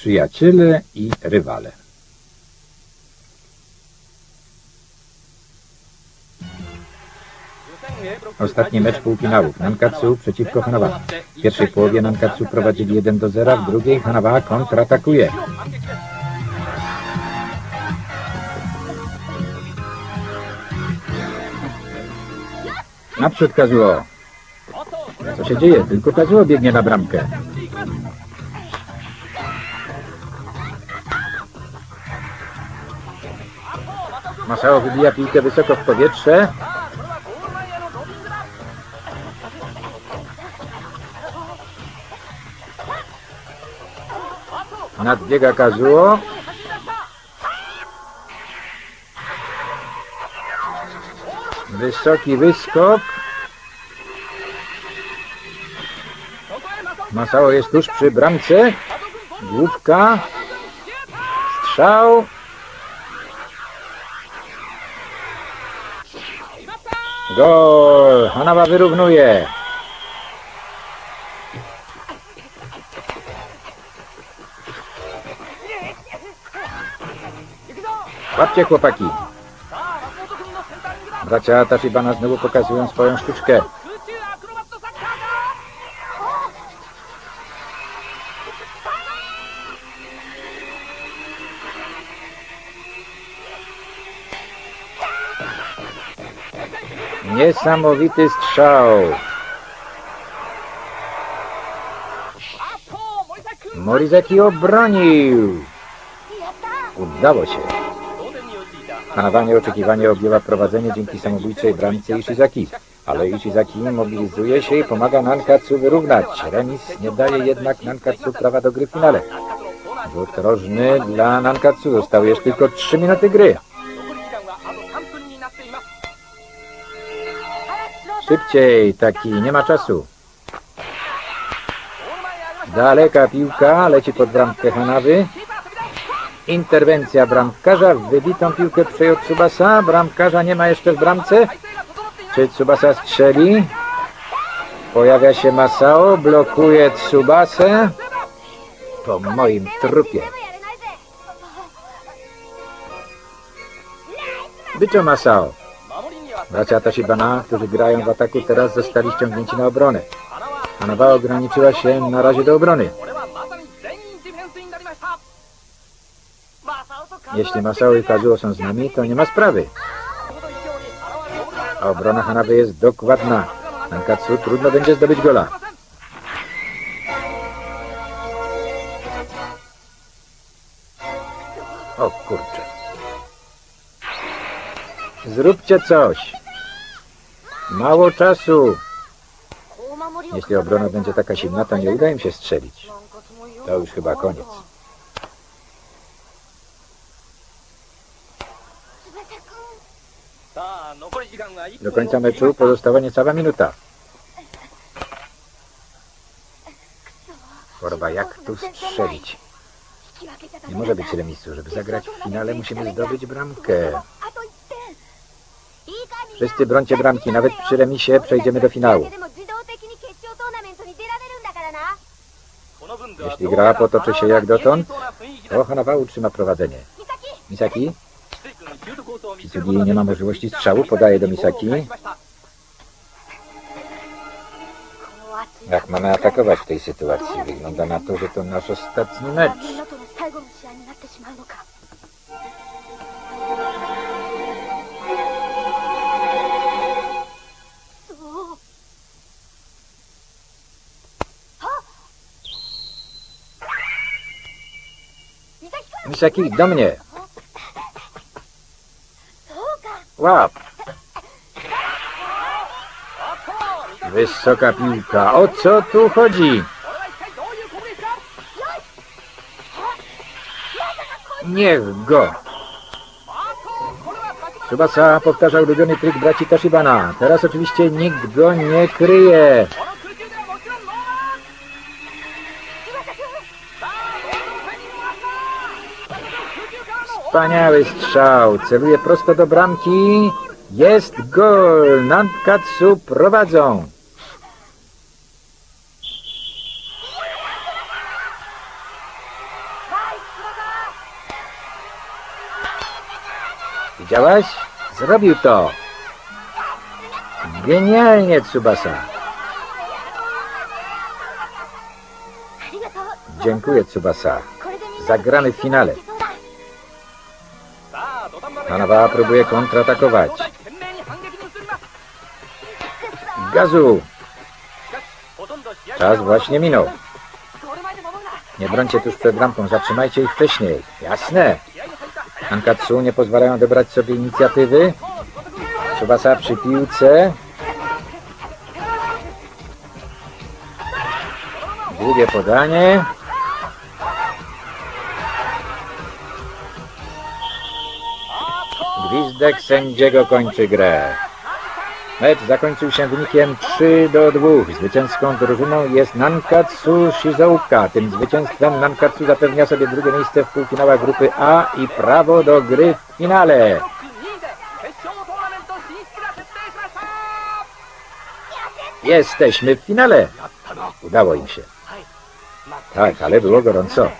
przyjaciele i rywale. Ostatni mecz półfinałów. Nankatsu przeciwko Hanawa. W pierwszej połowie Nankatsu prowadzili 1 do 0, w drugiej Hanawa kontratakuje. Naprzód Kazuo. Co się dzieje? Tylko Kazuo biegnie na bramkę. Masao wybija piłkę wysoko w powietrze. Nadbiega Kazuo. Wysoki wyskok. Masao jest tuż przy bramce. Główka. Strzał. Gol! Hanawa wyrównuje. Łapcie chłopaki. Bracia Tashibana znowu pokazują swoją sztuczkę. Niesamowity strzał. Morizaki obronił. Udało się. Hanawanie oczekiwanie objęła prowadzenie dzięki samobójczej bramce Ishizaki. Ale Ishizaki mobilizuje się i pomaga Nankatsu wyrównać. Remis nie daje jednak Nankatsu prawa do gry w finale. Rzut rożny dla Nankatsu. Zostały jeszcze tylko 3 minuty gry. Szybciej, taki, nie ma czasu. Daleka piłka, leci pod bramkę Hanawy. Interwencja bramkarza, wybitą piłkę przejął Tsubasa. Bramkarza nie ma jeszcze w bramce. Czy Tsubasa strzeli? Pojawia się Masao, blokuje Tsubasę. Po moim trupie. Bycio Masao. Bracia Tashibana, którzy grają w ataku, teraz zostali ściągnięci na obronę. Hanawa ograniczyła się na razie do obrony. Jeśli Masao i Kazuo są z nami, to nie ma sprawy. A obrona Hanaby jest dokładna. Nankatsu trudno będzie zdobyć gola. O kurczę. Zróbcie coś. Mało czasu! Jeśli obrona będzie taka silna, to nie uda im się strzelić. To już chyba koniec. Do końca meczu pozostała niecała minuta. Choroba, jak tu strzelić? Nie może być remisu. Żeby zagrać w finale, musimy zdobyć bramkę. Wszyscy brońcie bramki, nawet przy remisie przejdziemy do finału. Jeśli gra potoczy się jak dotąd, to Hanawa utrzyma prowadzenie. Misaki? Kisugi nie ma możliwości strzału, podaje do Misaki. Jak mamy atakować w tej sytuacji? Wygląda na to, że to nasz ostatni mecz. Wszelkich do mnie. Łap. Wysoka piłka. O co tu chodzi? Niech go. Tsubasa powtarzał ulubiony trik braci Tashibana. Teraz oczywiście nikt go nie kryje. Wspaniały strzał, celuje prosto do bramki. Jest gol, Nankatsu prowadzą. Widziałaś? Zrobił to. Genialnie, Tsubasa. Dziękuję, Tsubasa. Zagramy w finale. Hanawa próbuje kontratakować. Gazu! Czas właśnie minął. Nie brońcie tuż przed bramką, zatrzymajcie ich wcześniej. Jasne! Ankatsu nie pozwalają odebrać sobie inicjatywy. Tsubasa przy piłce. Długie podanie. Dek sędziego kończy grę. Mecz zakończył się wynikiem 3 do 2. Zwycięską drużyną jest Nankatsu Shizuoka. Tym zwycięstwem Nankatsu zapewnia sobie drugie miejsce w półfinałach grupy A i prawo do gry w finale. Jesteśmy w finale. Udało im się. Tak, ale było gorąco.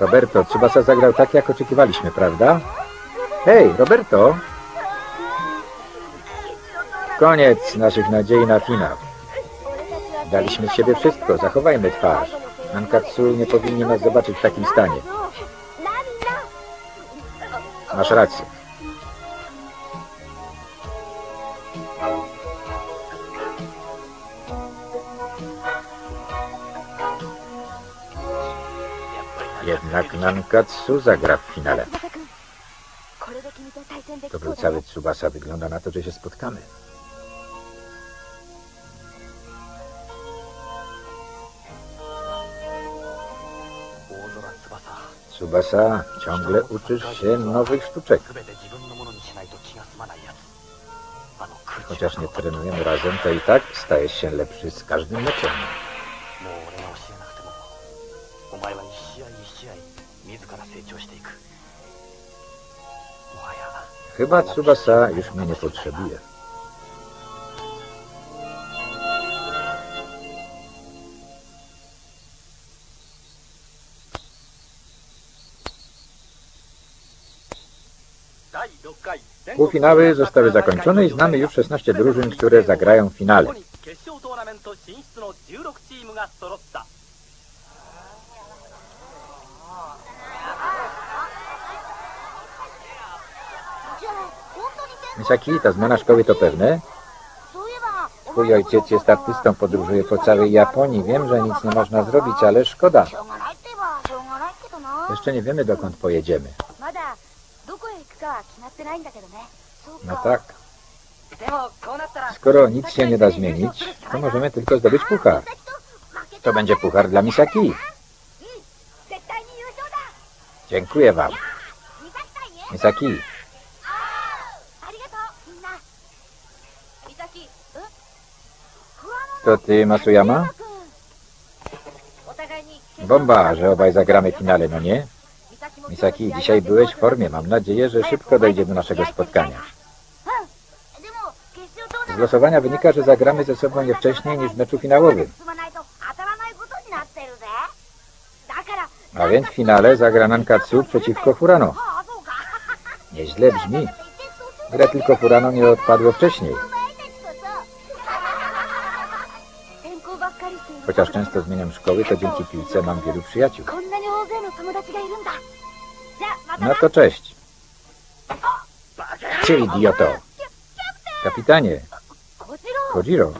Roberto, Tsubasa zagrał tak, jak oczekiwaliśmy, prawda? Hej, Roberto! Koniec naszych nadziei na finał. Daliśmy z siebie wszystko, zachowajmy twarz. Nankatsu nie powinni nas zobaczyć w takim stanie. Masz rację. Nankatsu zagra w finale. To był cały Tsubasa. Wygląda na to, że się spotkamy. Tsubasa, ciągle uczysz się nowych sztuczek. Chociaż nie trenujemy razem, to i tak stajesz się lepszy z każdym meczem. Chyba Tsubasa już mnie nie potrzebuje. Półfinały zostały zakończone i znamy już 16 drużyn, które zagrają w finale. dzieciaki, ta zmiana szkoły to pewne. Twój ojciec jest artystą, podróżuje po całej Japonii. Wiem, że nic nie można zrobić, ale szkoda. Jeszcze nie wiemy, dokąd pojedziemy. No tak. Skoro nic się nie da zmienić, to możemy tylko zdobyć puchar. To będzie puchar dla Misaki. Dziękuję wam. Misaki. To ty, Matsuyama? Bomba, że obaj zagramy finale, no nie? Misaki, dzisiaj byłeś w formie. Mam nadzieję, że szybko dojdzie do naszego spotkania. Z losowania wynika, że zagramy ze sobą nie wcześniej niż w meczu finałowym. A więc w finale zagra Nankatsu przeciwko Furano. Nieźle brzmi. Gra tylko Furano nie odpadło wcześniej. Chociaż często zmieniam szkoły, to dzięki piłce mam wielu przyjaciół. No to cześć. Ty idioto. Kapitanie. Kojiro.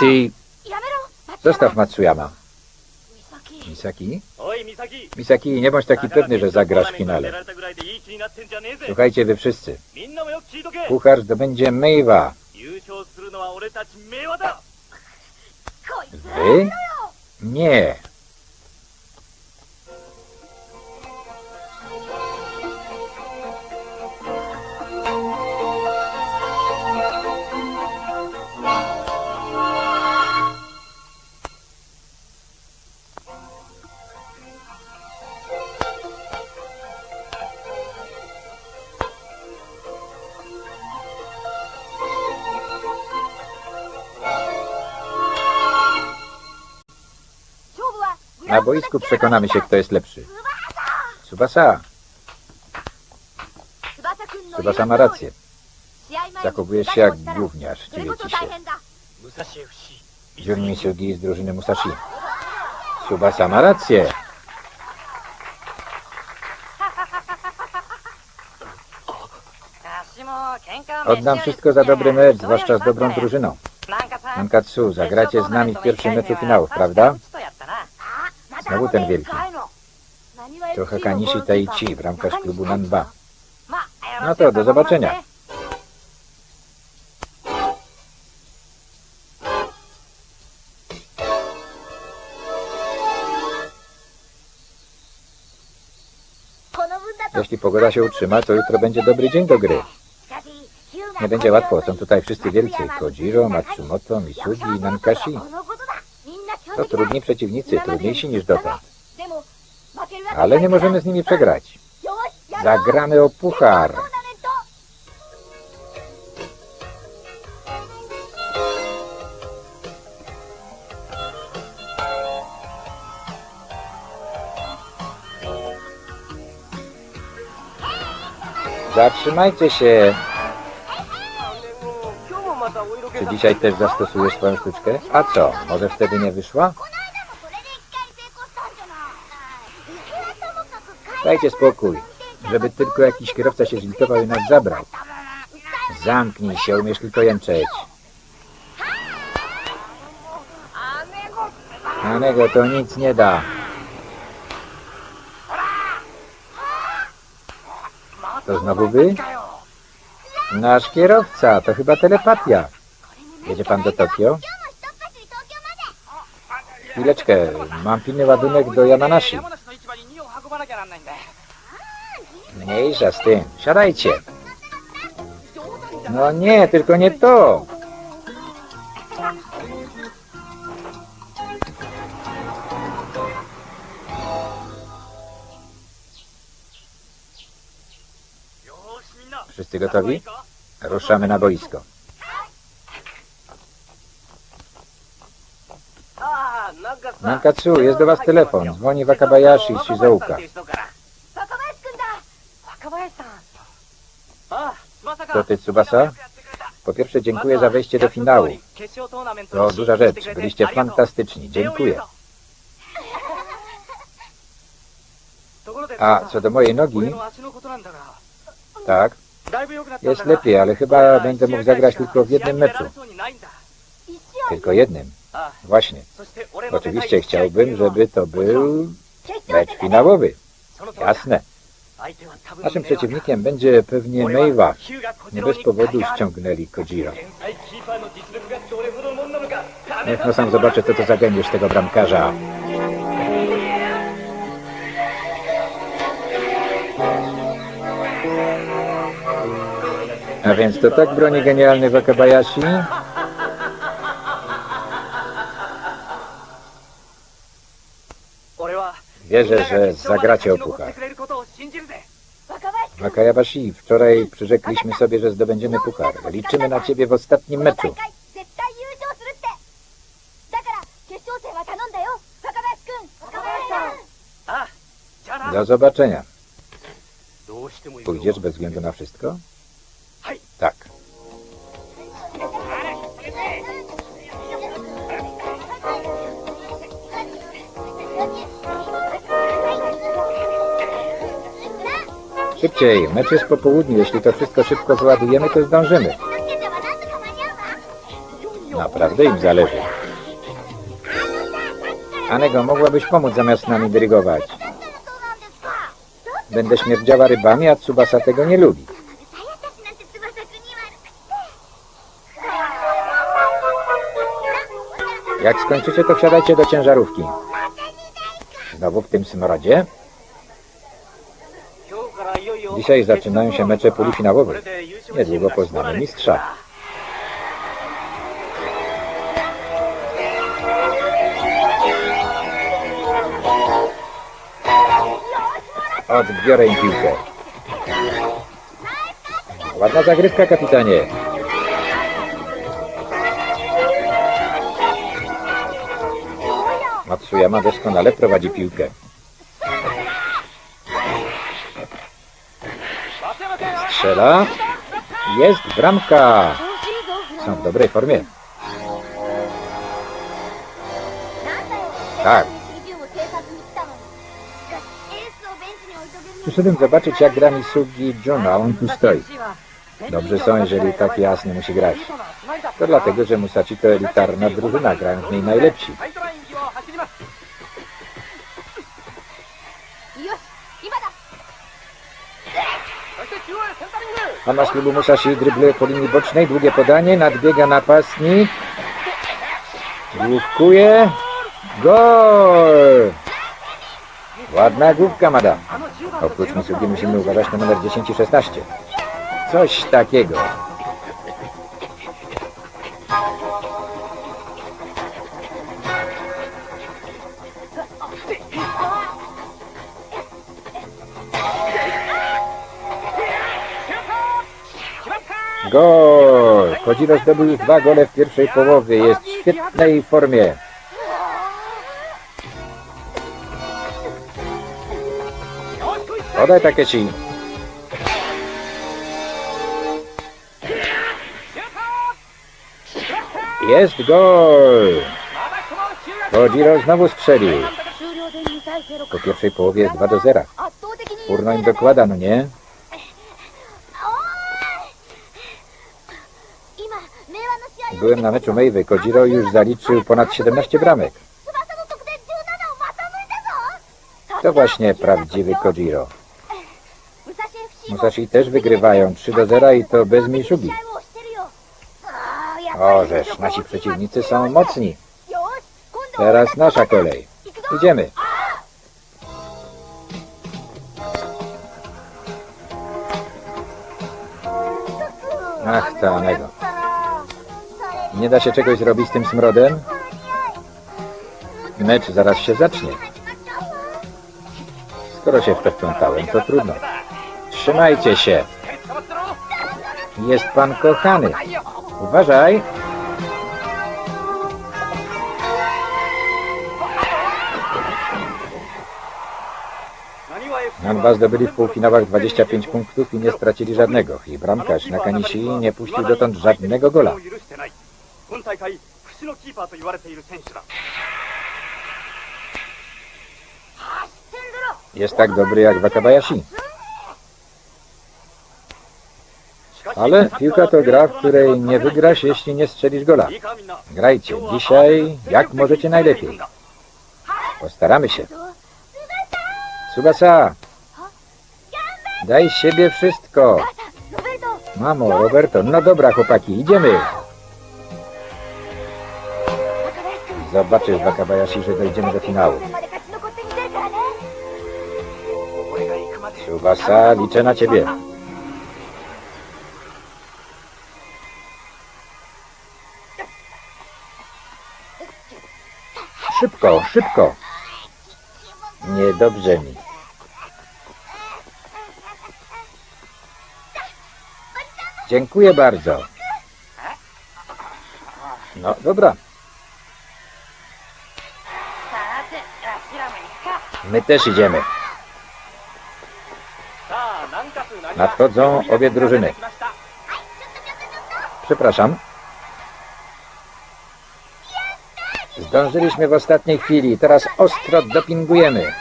Ty... Zostaw Matsuyama. Misaki? Misaki, nie bądź taki pewny, że zagrasz w finale. Słuchajcie wy wszyscy. Kucharz zdobędzie Meiwa. Wy? Nie. Na boisku przekonamy się, kto jest lepszy. Subasa. Subasa ma rację. Zachowujesz się jak gówniarz, dziwię ci się. Jun Misugi z drużyny Musashi. Subasa ma rację. Oddam wszystko za dobry mecz, zwłaszcza z dobrą drużyną. Nankatsu, zagracie z nami w pierwszym meczu finałów, prawda? Znowu ten wielki. Trochę kanisi tai chi w ramkach klubu Nanba. No to do zobaczenia. Jeśli pogoda się utrzyma, to jutro będzie dobry dzień do gry. Nie będzie łatwo, są tutaj wszyscy wielcy. Kojiro, Matsumoto, Misugi i Nankashi. To trudni przeciwnicy, trudniejsi niż dotąd. Ale nie możemy z nimi przegrać. Zagramy o puchar. Zatrzymajcie się. Dzisiaj też zastosujesz swoją sztuczkę? A co, może wtedy nie wyszła? Dajcie spokój, żeby tylko jakiś kierowca się zlitował i nas zabrał. Zamknij się, umiesz tylko jęczeć. Anego to nic nie da. To znowu wy? Nasz kierowca, to chyba telepatia. Jedzie pan do Tokio? Chwileczkę, mam pilny ładunek do Yamanashi. Mniejsza z tym, siadajcie. No nie, tylko nie to. Wszyscy gotowi? Ruszamy na boisko. Nankatsu, jest do was telefon. Dzwoni Wakabayashi z Shizuoka. To ty, Tsubasa? Po pierwsze, dziękuję za wejście do finału. To duża rzecz. Byliście fantastyczni. Dziękuję. A co do mojej nogi... Tak. Jest lepiej, ale chyba będę mógł zagrać tylko w jednym meczu. Tylko jednym. Właśnie. Oczywiście chciałbym, żeby to był mecz finałowy. Jasne. Naszym przeciwnikiem będzie pewnie Meiwa. Nie bez powodu ściągnęli Kojiro. Niech no sam zobaczę, co to za geniusz tego bramkarza. A więc to tak broni genialny Wakabayashi? Wierzę, że zagracie o puchar. Wakayabashi, wczoraj przyrzekliśmy sobie, że zdobędziemy puchar. Liczymy na ciebie w ostatnim meczu. Do zobaczenia. Pójdziesz bez względu na wszystko? Szybciej, mecz jest po południu. Jeśli to wszystko szybko wyładujemy, to zdążymy. Naprawdę im zależy. Anego, mogłabyś pomóc zamiast nami dyrygować. Będę śmierdziała rybami, a Tsubasa tego nie lubi. Jak skończycie, to wsiadajcie do ciężarówki. Znowu w tym smrodzie? Dzisiaj zaczynają się mecze półfinałowe. Niedługo poznamy mistrza. Odbiorę im piłkę. Ładna zagrywka, kapitanie. Matsuyama doskonale prowadzi piłkę. strzela. Jest bramka. Są w dobrej formie. Tak. Przyszedłem zobaczyć, jak gra Misugi Juna. On tu stoi. Dobrze są, jeżeli tak jasny musi grać. To dlatego, że Musaci to elitarna drużyna, grają w niej najlepsi. A masz klubu Musashi drybluje po linii bocznej, długie podanie, nadbiega napastnik. Główkuje. Gol! Ładna główka, Mada. Oprócz Misugi musimy uważać na numer 10 i 16. Coś takiego. Gol! Kozina zdobył już dwa gole w pierwszej połowie. Jest w świetnej formie. Podaj Takeshi. Jest gol! Kojiro znowu strzelił. Po pierwszej połowie jest 2 do 0. Urno im dokładano, nie? Byłem na meczu Mejwy. Kodziro już zaliczył ponad 17 bramek. To właśnie prawdziwy Kodziro. Musashi też wygrywają 3 do 0 i to bez Miszugi. Orzesz, nasi przeciwnicy są mocni. Teraz nasza kolej. Idziemy. Ach, tanego. Nie da się czegoś zrobić z tym smrodem? Mecz zaraz się zacznie. Skoro się w to wplątałem, to trudno. Trzymajcie się. Jest pan kochany. Uważaj. Nanba zdobyli w półfinałach 25 punktów i nie stracili żadnego. Ich bramkarz Nakanishi nie puścił dotąd żadnego gola. 許してない今大会屈指のキーパーと言われている選手だ Jest tak dobry jak Wakabayashi. Ale piłka to gra, w której nie wygrasz, jeśli nie strzelisz gola. いいかみんな Grajcie dzisiaj jak możecie najlepiej. Postaramy się. Subasa, daj z siebie wszystko. ロベルト Mamo, Roberto, no dobra chłopaki, idziemy. Zobaczysz, Wakabayashi, że dojdziemy do finału. Tsubasa, liczę na ciebie. Szybko, szybko. Niedobrze mi. Dziękuję bardzo. No, dobra. My też idziemy. Nadchodzą obie drużyny. Przepraszam. Zdążyliśmy w ostatniej chwili. Teraz ostro dopingujemy.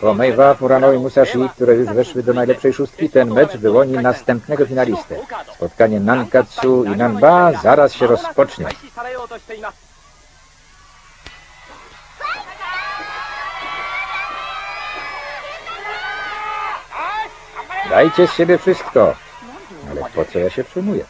Po Meiwa, Furano i Musashi, które już weszły do najlepszej szóstki, ten mecz wyłoni następnego finalistę. Spotkanie Nankatsu i Nanba zaraz się rozpocznie. Dajcie z siebie wszystko. Ale po co ja się przejmuję?